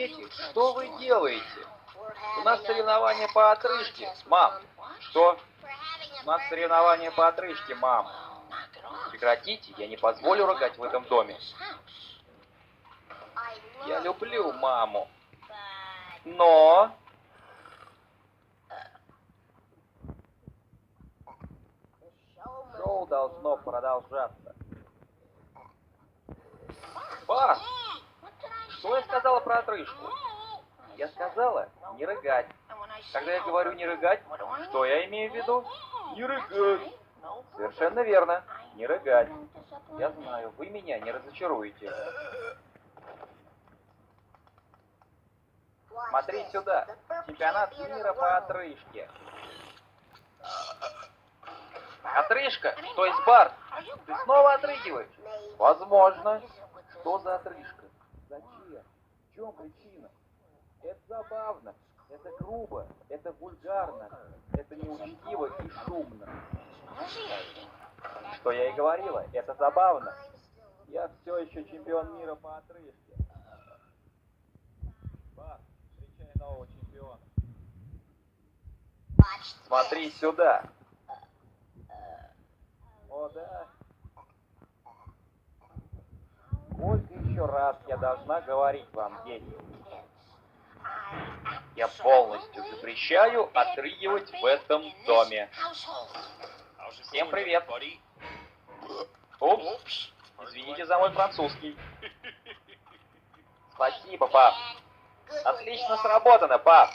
Дети, что вы делаете? У нас соревнования по отрыжке. Мам, что? У нас соревнования по отрыжке, мам. Прекратите, я не позволю рыгать в этом доме. Я люблю маму. Но... Шоу должно продолжаться. Ба! Сказала про отрыжку? Я сказала не рыгать. Когда я говорю не рыгать, что я имею в виду? Не рыгать. Совершенно верно. Не рыгать. Я знаю, вы меня не разочаруете. Смотри сюда. Чемпионат мира по отрыжке. Отрыжка? То есть Барт? Ты снова отрыгиваешь? Возможно. Что за отрыжка? Зачем? Чем причина? Это забавно. Это грубо. Это вульгарно. Это неучтиво и шумно. Что я и говорила. Это забавно. Я все еще чемпион мира по отрыжке. Барт, встречай нового чемпиона. Смотри сюда. Еще раз я должна говорить вам, дети? Я полностью запрещаю отрыгивать в этом доме. Всем привет. Упс. Извините за мой французский. Спасибо, пап. Отлично сработано, пап.